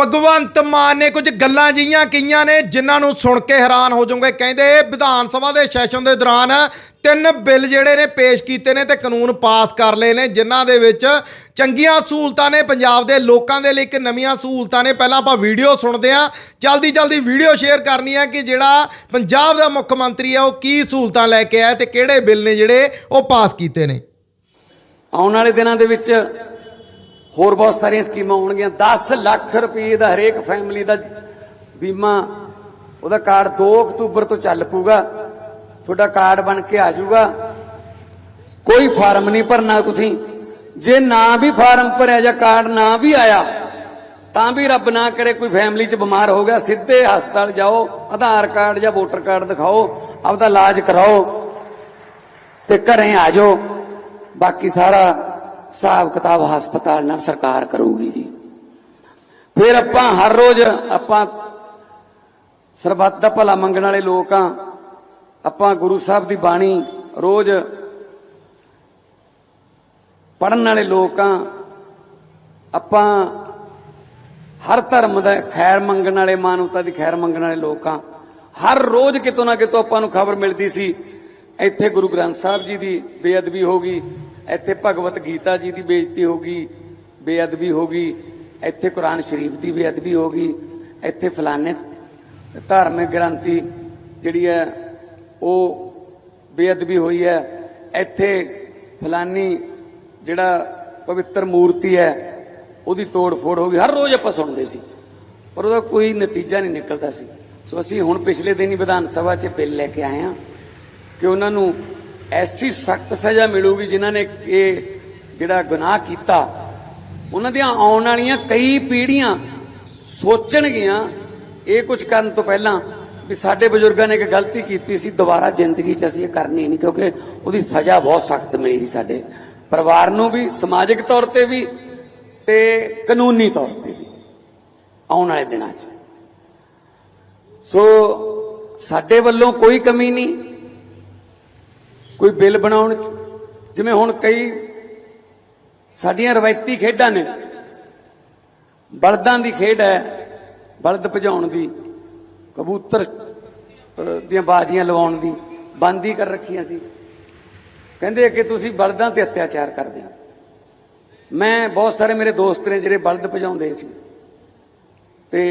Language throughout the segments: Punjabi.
ਭਗਵੰਤ ਮਾਨ ਨੇ ਕੁਝ ਗੱਲਾਂ ਜਿਹੀਆਂ ਕਹੀਆਂ ਨੇ, ਜਿਨ੍ਹਾਂ ਨੂੰ ਸੁਣ ਕੇ ਹੈਰਾਨ ਹੋ ਜਾਓਗੇ। ਕਹਿੰਦੇ ਵਿਧਾਨ ਸਭਾ ਦੇ ਸੈਸ਼ਨ ਦੇ ਦੌਰਾਨ ਤਿੰਨ ਬਿੱਲ ਜਿਹੜੇ ਨੇ ਪੇਸ਼ ਕੀਤੇ ਨੇ ਤੇ ਕਾਨੂੰਨ ਪਾਸ ਕਰ ਲਏ ਨੇ, ਜਿਨ੍ਹਾਂ ਦੇ ਵਿੱਚ ਚੰਗੀਆਂ ਸਹੂਲਤਾਂ ਨੇ ਪੰਜਾਬ ਦੇ ਲੋਕਾਂ ਦੇ ਲਈ, ਇੱਕ ਨਵੀਆਂ ਸਹੂਲਤਾਂ ਨੇ। ਪਹਿਲਾਂ ਆਪਾਂ ਵੀਡੀਓ ਸੁਣਦੇ ਹਾਂ। ਜਲਦੀ ਜਲਦੀ ਵੀਡੀਓ ਸ਼ੇਅਰ ਕਰਨੀ ਹੈ ਕਿ ਜਿਹੜਾ ਪੰਜਾਬ ਦਾ ਮੁੱਖ ਮੰਤਰੀ ਹੈ, ਉਹ ਕੀ ਸਹੂਲਤਾਂ ਲੈ ਕੇ ਆਇਆ ਤੇ ਕਿਹੜੇ ਬਿੱਲ ਨੇ ਜਿਹੜੇ ਉਹ ਪਾਸ ਕੀਤੇ ਨੇ। ਆਉਣ ਵਾਲੇ ਦਿਨਾਂ ਦੇ ਵਿੱਚ ਹੋਰ ਬਹੁਤ ਸਾਰੀਆਂ ਸਕੀਮਾਂ ਹੋਣਗੀਆਂ। 10 ਲੱਖ ਰੁਪਏ ਦਾ ਹਰੇਕ ਫੈਮਿਲੀ ਦਾ ਬੀਮਾ, ਉਹਦਾ ਕਾਰਡ 2 ਅਕਤੂਬਰ ਤੋਂ ਚੱਲ ਪੂਗਾ ਤੁਹਾਡਾ ਕਾਰਡ ਬਣ ਕੇ ਆ ਜਾਊਗਾ। ਕੋਈ ਫਾਰਮ ਨਹੀਂ ਭਰਨਾ ਤੁਸੀਂ। ਜੇ ਨਾ ਵੀ ਫਾਰਮ ਭਰਿਆ ਜਾਂ ਕਾਰਡ ਨਾ ਵੀ ਆਇਆ, ਤਾਂ ਵੀ ਰੱਬ ਨਾ ਕਰੇ ਕੋਈ ਫੈਮਿਲੀ 'ਚ ਬਿਮਾਰ ਹੋ ਗਿਆ, ਸਿੱਧੇ ਹਸਪਤਾਲ ਜਾਓ, ਆਧਾਰ ਕਾਰਡ ਜਾਂ ਵੋਟਰ ਕਾਰਡ ਦਿਖਾਓ, ਆਪਦਾ ਇਲਾਜ ਕਰਾਓ ਤੇ ਘਰੇ ਆ ਜਾਓ। ਬਾਕੀ ਸਾਰਾ ਹਿਸਾਬ ਕਿਤਾਬ ਹਸਪਤਾਲ ਨਾਲ ਸਰਕਾਰ ਕਰੂਗੀ ਜੀ। ਫਿਰ ਆਪਾਂ ਹਰ ਰੋਜ਼ ਆਪਾਂ ਸਰਬੱਤ ਦਾ ਭਲਾ ਮੰਗਣ ਵਾਲੇ ਲੋਕ ਆ ਆਪਾਂ ਗੁਰੂ ਸਾਹਿਬ ਦੀ ਬਾਣੀ ਰੋਜ਼ ਪੜਨ ਵਾਲੇ ਲੋਕ ਆ ਆਪਾਂ ਹਰ ਧਰਮ ਦਾ ਖੈਰ ਮੰਗਣ ਵਾਲੇ, ਮਾਨਵਤਾ ਦੀ ਖੈਰ ਮੰਗਣ ਵਾਲੇ ਲੋਕ ਆ ਹਰ ਰੋਜ਼ ਕਿਤੋਂ ਨਾ ਕਿਤੋਂ ਆਪਾਂ ਨੂੰ ਖਬਰ ਮਿਲਦੀ ਸੀ। ਇੱਥੇ ਗੁਰੂ ਗ੍ਰੰਥ ਸਾਹਿਬ ਜੀ ਦੀ ਬੇਅਦਬੀ ਹੋ ਗਈ। ਇੱਥੇ ਭਗਵਤ ਗੀਤਾ ਜੀ ਦੀ ਬੇਇੱਜ਼ਤੀ ਹੋ ਗਈ, ਬੇਅਦਬੀ ਹੋ ਗਈ, ਇੱਥੇ ਕੁਰਾਨ ਸ਼ਰੀਫ ਦੀ ਬੇਅਦਬੀ ਹੋ ਗਈ, ਇੱਥੇ ਫਲਾਣੇ ਧਾਰਮਿਕ ਗ੍ਰੰਥੀ ਜਿਹੜੀ ਹੈ, ਉਹ ਬੇਅਦਬੀ ਹੋਈ ਹੈ, ਇੱਥੇ ਫਲਾਨੀ ਜਿਹੜਾ ਪਵਿੱਤਰ ਮੂਰਤੀ ਹੈ, ਉਹਦੀ ਤੋੜ ਫੋੜ ਹੋ ਗਈ, ਹਰ ਰੋਜ਼ ਆਪਾਂ ਸੁਣਦੇ ਸੀ, ਪਰ ਉਹਦਾ ਕੋਈ ਨਤੀਜਾ ਨਹੀਂ ਨਿਕਲਦਾ ਸੀ। ਸੋ ਅਸੀਂ ਹੁਣ ਪਿਛਲੇ ਦਿਨ ਹੀ ਵਿਧਾਨ ਸਭਾ 'ਚ ਬਿੱਲ ਲੈ ਕੇ ਆਏ ਹਾਂ ਕਿ ਉਹਨਾਂ ਨੂੰ ਐਸੀ ਸਖਤ ਸਜ਼ਾ ਮਿਲੂਗੀ ਜਿਨ੍ਹਾਂ ਨੇ ਇਹ ਜਿਹੜਾ ਗੁਨਾਹ ਕੀਤਾ। ਉਹਨਾਂ ਦੀਆਂ ਆਉਣ ਵਾਲੀਆਂ ਕਈ ਪੀੜ੍ਹੀਆਂ ਸੋਚਣਗੀਆਂ ਇਹ ਕੁਝ ਕਰਨ ਤੋਂ ਪਹਿਲਾਂ ਵੀ ਸਾਡੇ ਬਜ਼ੁਰਗਾਂ ਨੇ ਇੱਕ ਗਲਤੀ ਕੀਤੀ ਸੀ, ਦੁਬਾਰਾ ਜ਼ਿੰਦਗੀ 'ਚ ਅਸੀਂ ਇਹ ਕਰਨੀ ਨਹੀਂ, ਕਿਉਂਕਿ ਉਹਦੀ ਸਜ਼ਾ ਬਹੁਤ ਸਖਤ ਮਿਲੀ ਸੀ ਸਾਡੇ ਪਰਿਵਾਰ ਨੂੰ ਵੀ, ਸਮਾਜਿਕ ਤੌਰ ਤੇ ਵੀ ਤੇ ਕਾਨੂੰਨੀ ਤੌਰ ਤੇ ਵੀ ਆਉਣ ਵਾਲੇ ਦਿਨਾਂ 'ਚ। ਸੋ ਸਾਡੇ ਵੱਲੋਂ ਕੋਈ ਕਮੀ ਨਹੀਂ ਕੋਈ ਬਿੱਲ ਬਣਾਉਣ 'ਚ, ਜਿਵੇਂ ਹੁਣ ਕਈ ਸਾਡੀਆਂ ਰਵਾਇਤੀ ਖੇਡਾਂ ਨੇ। ਬਲਦਾਂ ਦੀ ਖੇਡ ਹੈ, ਬਲਦ ਭਜਾਉਣ ਦੀ, ਕਬੂਤਰ ਦੀਆਂ ਬਾਜ਼ੀਆਂ ਲਵਾਉਣ ਦੀ, ਬੰਦੀ ਕਰ ਰੱਖੀਆਂ ਸੀ। ਕਹਿੰਦੇ ਕਿ ਤੁਸੀਂ ਬਲਦਾਂ ਤੇ ਅਤਿਆਚਾਰ ਕਰਦੇ ਹੋ। ਮੈਂ ਬਹੁਤ ਸਾਰੇ ਮੇਰੇ ਦੋਸਤ ਨੇ ਜਿਹੜੇ ਬਲਦ ਭਜਾਉਂਦੇ ਸੀ। ਤੇ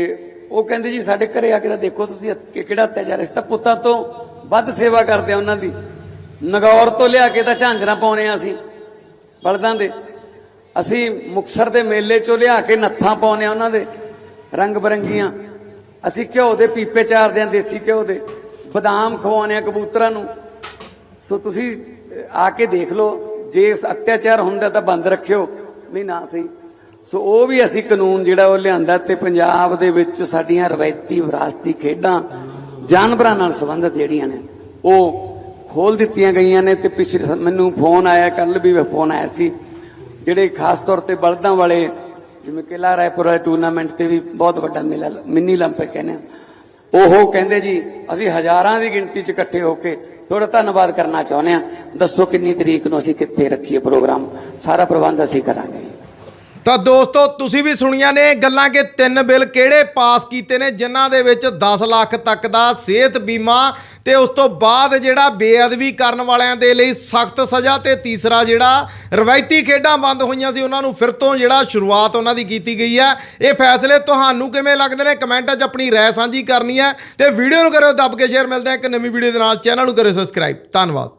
ਉਹ ਕਹਿੰਦੇ ਜੀ ਸਾਡੇ ਘਰੇ ਆ ਕੇ ਤਾਂ ਦੇਖੋ ਤੁਸੀਂ ਕਿਹੜਾ ਅਤਿਆਚਾਰ ਇਸ ਤਾਂ ਪੁੱਤਾਂ ਤੋਂ ਵੱਧ ਸੇਵਾ ਕਰਦੇ ਆ ਉਹਨਾਂ ਦੀ। ਨਗੌਰ ਤੋਂ ਲਿਆ ਕੇ ਤਾਂ ਝਾਂਜਰਾਂ ਪਾਉਣੇ ਆ ਅਸੀਂ, ਬਲਦਾਂ ਦੇ। ਅਸੀਂ ਮੁਕਸਰ ਦੇ ਮੇਲੇ ਚੋਂ ਲਿਆ ਕੇ ਨੱਥਾਂ ਪਾਉਣੇ ਆ ਉਹਨਾਂ ਦੇ, ਰੰਗ ਬਰੰਗੀਆਂ। ਅਸੀਂ ਘਿਓ ਦੇ ਪੀਪੇ ਚਾਰਦੇ ਆ, ਦੇਸੀ ਘਿਓ ਦੇ। ਬਦਾਮ ਖਵਾਉਣੇ ਆ ਕਬੂਤਰਾਂ ਨੂੰ। ਸੋ ਤੁਸੀਂ ਆ ਕੇ ਦੇਖ ਲਓ, ਜੇ ਇਸ ਅਤਿਆਚਾਰ ਹੁੰਦਾ ਤਾਂ ਬੰਦ ਰੱਖਿਓ, ਨਹੀਂ ਨਾ ਸਹੀ। ਸੋ ਉਹ ਵੀ ਅਸੀਂ ਕਾਨੂੰਨ ਜਿਹੜਾ ਉਹ ਲਿਆਂਦਾ ਤੇ ਪੰਜਾਬ ਦੇ ਵਿੱਚ ਸਾਡੀਆਂ ਰਵਾਇਤੀ ਵਿਰਾਸਤੀ ਖੇਡਾਂ ਜਾਨਵਰਾਂ ਨਾਲ ਸੰਬੰਧਿਤ ਜਿਹੜੀਆਂ ਨੇ, ਉਹ ਖੋਲ ਦਿੱਤੀਆਂ ਗਈਆਂ ਨੇ ਤੇ ਪਿਛਲੇ ਸ- ਮੈਨੂੰ ਫੋਨ ਆਇਆ ਕੱਲ ਵੀ ਫੋਨ ਆਇਆ ਸੀ ਜਿਹੜੇ ਖਾਸ ਤੌਰ ਤੇ ਬਲਦਾਂ ਵਾਲੇ ਜਿਵੇਂ ਕਿਲਾ ਰਾਏਪੁਰ ਵਾਲੇ ਟੂਰਨਾਮੈਂਟ ਤੇ ਵੀ ਬਹੁਤ ਵੱਡਾ ਮੇਲਾ ਮਿੰਨੀ 올림픽 ਕਹਿੰਦੇ ਆ ਉਹ ਕਹਿੰਦੇ ਜੀ ਅਸੀਂ ਹਜ਼ਾਰਾਂ ਦੀ ਗਿਣਤੀ 'ਚ ਇਕੱਠੇ ਹੋ ਕੇ ਤੁਹਾਡਾ ਧੰਨਵਾਦ ਕਰਨਾ ਚਾਹੁੰਦੇ ਆ ਦੱਸੋ ਕਿੰਨੀ ਤਰੀਕ ਨੂੰ ਅਸੀਂ ਕਿੱਥੇ ਰੱਖੀਏ ਪ੍ਰੋਗਰਾਮ ਸਾਰਾ ਪ੍ਰਬੰਧ ਅਸੀਂ ਕਰਾਂਗੇ ਤਾਂ ਦੋਸਤੋ, ਤੁਸੀਂ ਵੀ ਸੁਣੀਆਂ ਨੇ ਗੱਲਾਂ ਕਿ ਤਿੰਨ ਬਿੱਲ ਕਿਹੜੇ ਪਾਸ ਕੀਤੇ ਨੇ, ਜਿਨ੍ਹਾਂ ਦੇ ਵਿੱਚ 10 ਲੱਖ ਤੱਕ ਦਾ ਸਿਹਤ ਬੀਮਾ ਤੇ ਉਸ ਤੋਂ ਬਾਅਦ ਜਿਹੜਾ ਬੇਅਦਬੀ ਕਰਨ ਵਾਲਿਆਂ ਦੇ ਲਈ ਸਖਤ ਸਜ਼ਾ ਤੇ ਤੀਸਰਾ ਜਿਹੜਾ ਰਵਾਇਤੀ ਖੇਡਾਂ ਬੰਦ ਹੋਈਆਂ ਸੀ, ਉਹਨਾਂ ਨੂੰ ਫਿਰ ਤੋਂ ਜਿਹੜਾ ਸ਼ੁਰੂਆਤ ਉਹਨਾਂ ਦੀ ਕੀਤੀ ਗਈ ਹੈ। ਇਹ ਫੈਸਲੇ ਤੁਹਾਨੂੰ ਕਿਵੇਂ ਲੱਗਦੇ ਨੇ? ਕਮੈਂਟਾਂ 'ਚ ਆਪਣੀ ਰਾਏ ਸਾਂਝੀ ਕਰਨੀ ਹੈ ਤੇ ਵੀਡੀਓ ਨੂੰ ਕਰਿਓ ਦੱਬ ਕੇ ਸ਼ੇਅਰ ਮਿਲਦੇ ਆ ਇੱਕ ਨਵੀਂ ਵੀਡੀਓ ਦੇ ਨਾਲ। ਚੈਨਲ ਨੂੰ ਕਰਿਓ ਸਬਸਕ੍ਰਾਈਬ ਧੰਨਵਾਦ।